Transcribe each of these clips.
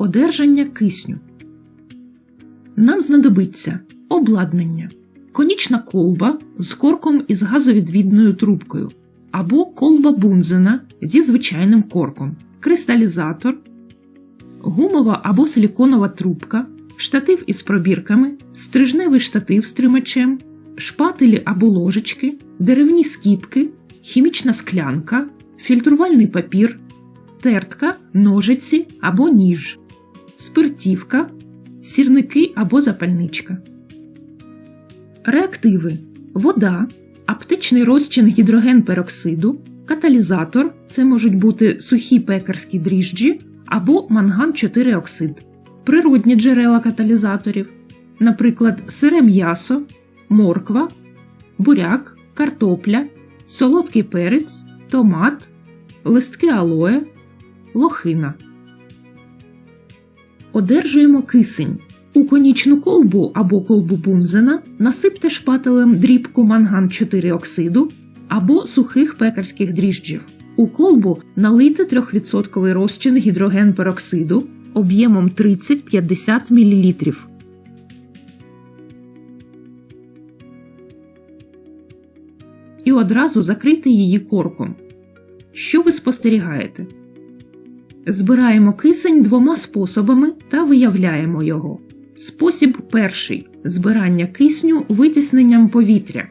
одержання кисню. Нам знадобиться обладнання, конічна колба з корком із газовідвідною трубкою або колба бунзена зі звичайним корком, кристалізатор, гумова або силіконова трубка, штатив із пробірками, стрижневий штатив з тримачем, шпателі або ложечки, деревні скіпки, хімічна склянка, фільтрувальний папір, тертка, ножиці або ніж, спиртівка, сірники або запальничка. Реактиви вода, аптечний розчин гідроген-пероксиду, каталізатор це можуть бути сухі пекарські дріжджі або манган 4 оксид, природні джерела каталізаторів, наприклад, сире м'ясо, морква, буряк, картопля, солодкий перець, томат, листки алоє, лохина. Одержуємо кисень. У конічну колбу або колбу бунзена насипте шпателем дрібку манган 4 оксиду або сухих пекарських дріжджів. У колбу налийте 3% розчин гідроген пероксиду об'ємом 30-50 мл. І одразу закрийте її корком. Що ви спостерігаєте? Збираємо кисень двома способами та виявляємо його. Спосіб перший збирання кисню витісненням повітря.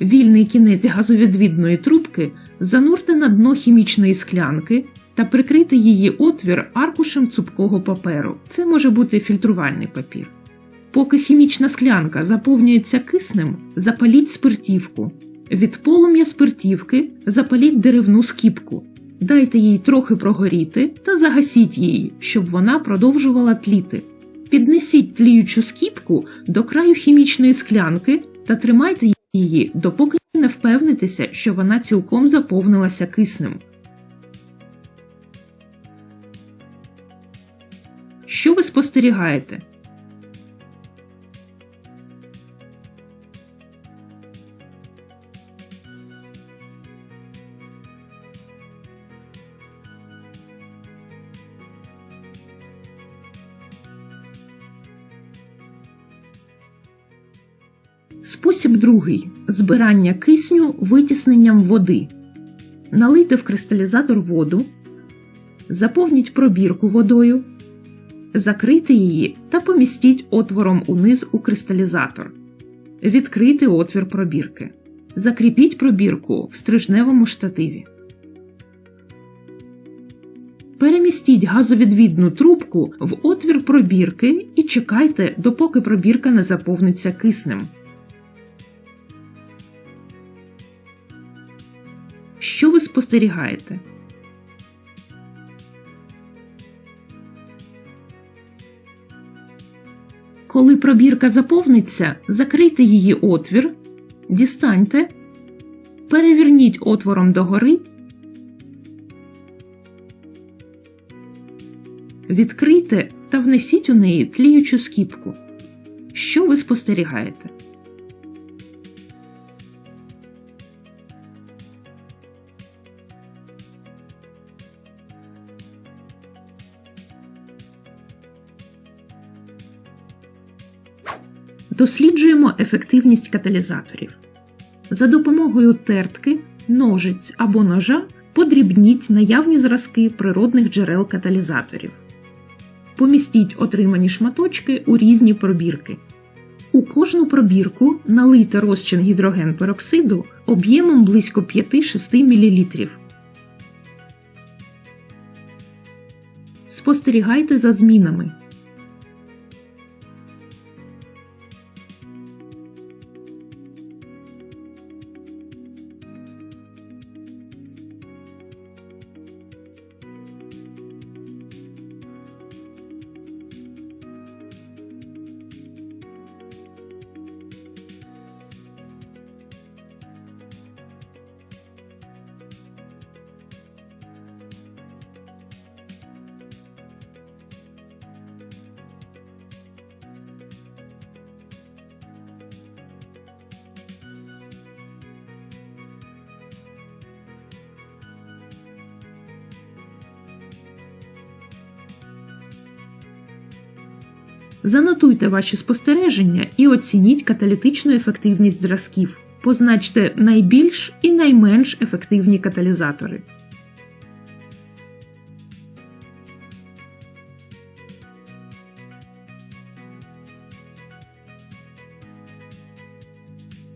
Вільний кінець газовідвідної трубки занурте на дно хімічної склянки та прикрити її отвір аркушем цупкого паперу. Це може бути фільтрувальний папір. Поки хімічна склянка заповнюється киснем, запаліть спиртівку. Від полум'я спиртівки запаліть деревну скіпку. Дайте їй трохи прогоріти та загасіть її, щоб вона продовжувала тліти. Піднесіть тліючу скіпку до краю хімічної склянки та тримайте її, допоки не впевнитеся, що вона цілком заповнилася киснем. Що ви спостерігаєте? Спосіб другий збирання кисню витісненням води. Налийте в кристалізатор воду, заповніть пробірку водою, закрийте її та помістіть отвором униз у кристалізатор. Відкрийте отвір пробірки. Закріпіть пробірку в стрижневому штативі. Перемістіть газовідвідну трубку в отвір пробірки і чекайте, допоки пробірка не заповниться киснем. Що ви спостерігаєте? Коли пробірка заповниться, закрийте її отвір, дістаньте, переверніть отвором догори, відкрийте та внесіть у неї тліючу скіпку. Що ви спостерігаєте? Досліджуємо ефективність каталізаторів. За допомогою тертки, ножиць або ножа подрібніть наявні зразки природних джерел каталізаторів. Помістіть отримані шматочки у різні пробірки. У кожну пробірку налийте розчин гідроген пероксиду об'ємом близько 5-6 мл. Спостерігайте за змінами. Занотуйте ваші спостереження і оцініть каталітичну ефективність зразків. Позначте найбільш і найменш ефективні каталізатори.